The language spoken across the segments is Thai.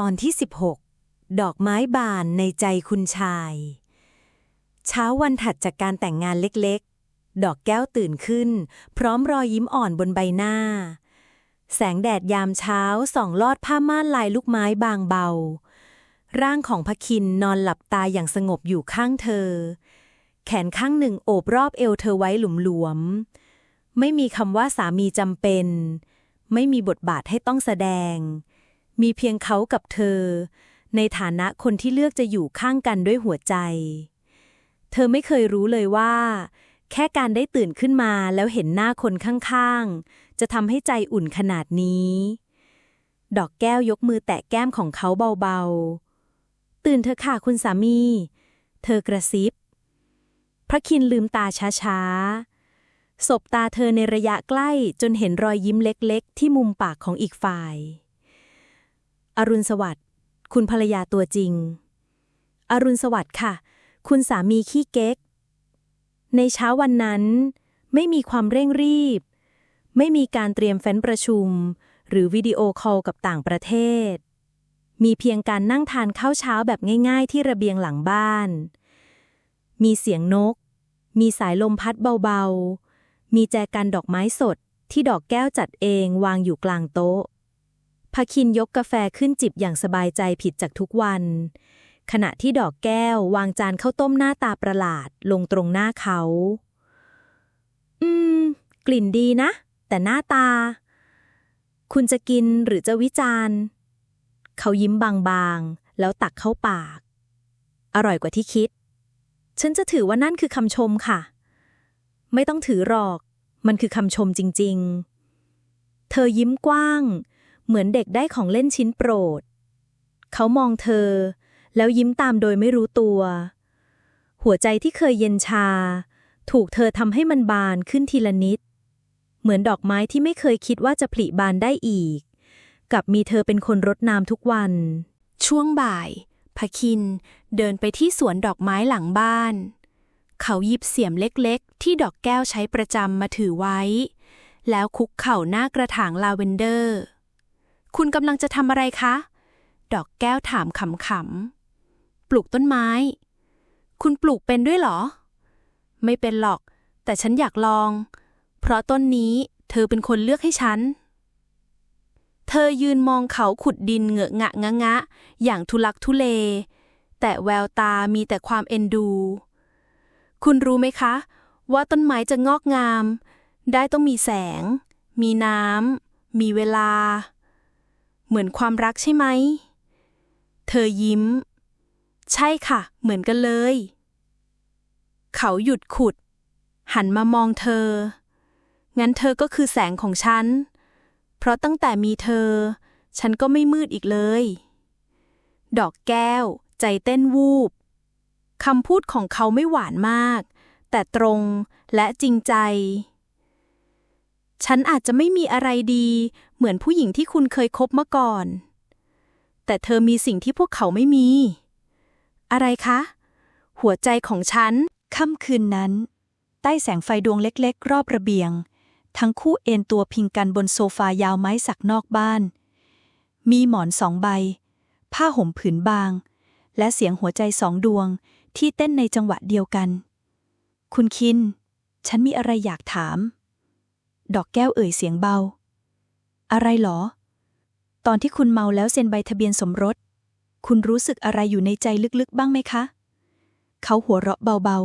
ตอนที่ 16 ดอกไม้บานในใจคุณชาย เช้าวันถัดจากการแต่งงานเล็กๆ ดอกแก้วตื่นขึ้น พร้อมรอยยิ้มอ่อนบนใบหน้า แสงแดดยามเช้าส่องลอดผ้าม่านลายลูกไม้บางเบา ร่างของพะคินนอนหลับตาอย่างสงบอยู่ข้างเธอ แขนข้างหนึ่งโอบรอบเอวเธอไว้หลวมๆไม่มีคำว่าสามีจำเป็น ไม่มีบทบาทให้ต้องแสดง มีเพียงเขากับเธอ ในฐานะคนที่เลือกจะอยู่ข้างกันด้วยหัวใจ เธอไม่เคยรู้เลยว่า แค่การได้ตื่นขึ้นมาแล้วเห็นหน้าคนข้างๆ จะทำให้ใจอุ่นขนาดนี้ ดอกแก้วยกมือแตะแก้มของเขาเบาๆ ตื่นเธอค่ะคุณสามี เธอกระซิบ พระคินลืมตาช้าๆสบตาเธอในระยะใกล้จนเห็นรอยยิ้มเล็กๆ ที่มุมปากของอีกฝ่าย อรุณสวัสดิ์ คุณภรรยาตัวจริง อรุณสวัสดิ์ค่ะ คุณสามีขี้เก๊ก ในเช้าวันนั้น ไม่มีความเร่งรีบ ไม่มีการเตรียมแฟ้นประชุม หรือวิดีโอคอลกับต่างประเทศ มีเพียงการนั่งทานข้าวเช้าแบบง่าย ๆ ที่ระเบียงหลังบ้าน มีเสียงนก มีสายลมพัดเบาๆ มีแจกันดอกไม้สดที่ดอกแก้วจัดเองวางอยู่กลางโต๊ะ พาคินยกกาแฟขึ้นจิบอย่างสบายใจผิดจากทุกวัน ขณะที่ดอกแก้ววางจานข้าวต้มหน้าตาประหลาดลงตรงหน้าเขา อืม กลิ่นดีนะ แต่หน้าตา คุณจะกินหรือจะวิจารณ์ เขายิ้มบางๆ แล้วตักเข้าปาก อร่อยกว่าที่คิด ฉันจะถือว่านั่นคือคำชมค่ะ ไม่ต้องถือหรอก มันคือคำชมจริง ๆ เธอยิ้มกว้าง เหมือนเด็กได้ของเล่นชิ้นโปรด เขามองเธอ แล้วยิ้มตามโดยไม่รู้ตัว หัวใจที่เคยเย็นชา ถูกเธอทำให้มันบานขึ้นทีละนิด เหมือนดอกไม้ที่ไม่เคยคิดว่าจะผลิบานได้อีก กับมีเธอเป็นคนรดน้ำทุกวัน ช่วงบ่ายพคินเดินไปที่สวนดอกไม้หลังบ้าน เขาหยิบเสียมเล็กๆ ที่ดอกแก้วใช้ประจำมาถือไว้ แล้วคุกเข่าหน้ากระถางลาเวนเดอร์ คุณกำลังจะทำอะไรคะ ดอกแก้วถามขำๆ ปลูกต้นไม้ คุณปลูกเป็นด้วยเหรอ ไม่เป็นหรอก แต่ฉันอยากลอง เพราะต้นนี้เธอเป็นคนเลือกให้ฉัน เธอยืนมองเขาขุดดินเหงอะงะงะงะ อย่างทุลักทุเล แต่แววตามีแต่ความเอ็นดู คุณรู้ไหมคะ ว่าต้นไม้จะงอกงาม ได้ต้องมีแสง มีน้ำมีเวลา เหมือนความรักใช่ไหม เธอยิ้ม ใช่ค่ะ เหมือนกันเลย เขาหยุดขุด หันมามองเธอ งั้นเธอก็คือแสงของฉัน เพราะตั้งแต่มีเธอ ฉันก็ไม่มืดอีกเลย ดอกแก้ว ใจเต้นวูบคำพูดของเขาไม่หวานมาก แต่ตรงและจริงใจ ฉันอาจจะไม่มีอะไรดี เหมือนผู้หญิงที่คุณเคยคบมาก่อน แต่เธอมีสิ่งที่พวกเขาไม่มี อะไรคะ หัวใจของฉัน ค่ำคืนนั้น ใต้แสงไฟดวงเล็กๆ รอบระเบียง ทั้งคู่เอนตัวพิงกันบนโซฟายาวไม้สักนอกบ้าน มีหมอนสองใบ ผ้าห่มผืนบาง และเสียงหัวใจสองดวงที่เต้นในจังหวะเดียวกัน คุณคิน ฉันมีอะไรอยากถาม ดอกแก้วเอ่ยเสียงเบา อะไรหรอ ตอนที่คุณเมาแล้วเซ็นใบทะเบียนสมรส คุณรู้สึกอะไรอยู่ในใจลึกๆ บ้างไหมคะ เขาหัวเราะเบา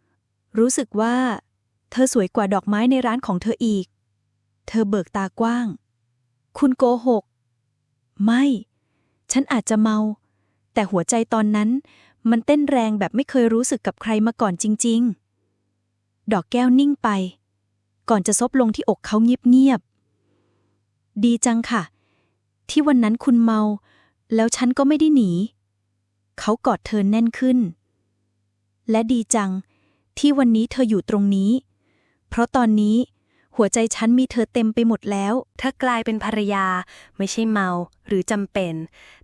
ๆ รู้สึกว่า เธอสวยกว่าดอกไม้ในร้านของเธออีก เธอเบิกตากว้าง คุณโกหก ไม่ ฉันอาจจะเมา แต่หัวใจตอนนั้นมันเต้นแรงแบบไม่เคยรู้สึกกับใครมาก่อนจริง ๆ ดอกแก้วนิ่งไป ก่อนจะซบลงที่อกเขาเงียบๆ ดีจังค่ะ ที่วันนั้นคุณเมา แล้วฉันก็ไม่ได้หนี เขากอดเธอแน่นขึ้น และดีจัง ที่วันนี้เธออยู่ตรงนี้ เพราะตอนนี้หัวใจฉันมีเธอเต็มไปหมดแล้วเธอกลายเป็นภรรยา ไม่ใช่เมาหรือจำเป็น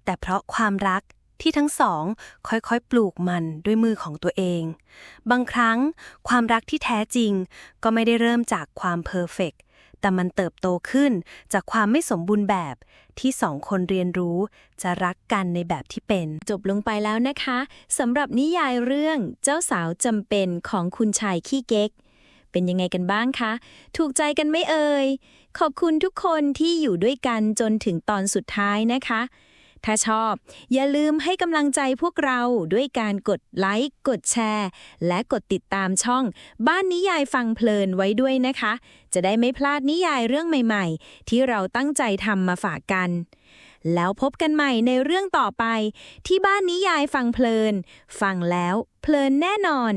แต่เพราะความรัก ที่ทั้งสองค่อยๆ ปลูกมันด้วยมือของตัวเอง บางครั้งความรักที่แท้จริงก็ไม่ได้เริ่มจากความเพอร์เฟกต์แต่มันเติบโตขึ้นจากความไม่สมบูรณ์แบบที่สองคนเรียนรู้จะรักกันในแบบที่เป็น จบลงไปแล้วนะคะสำหรับนิยายเรื่องเจ้าสาวจำเป็นของคุณชายขี้เก๊ก เป็นยังไงกันบ้างคะ ถูกใจกันไม่เอ่ย ขอบคุณทุกคนที่อยู่ด้วยกันจนถึงตอนสุดท้ายนะคะ ถ้าชอบ อย่าลืมให้กำลังใจพวกเราด้วยการกดไลค์ กดแชร์ และกดติดตามช่อง บ้านนิยายฟังเพลินไว้ด้วยนะคะ จะได้ไม่พลาดนิยายเรื่องใหม่ๆ ที่เราตั้งใจทำมาฝากกัน แล้วพบกันใหม่ในเรื่องต่อไป ที่บ้านนิยายฟังเพลิน ฟังแล้ว เพลินแน่นอน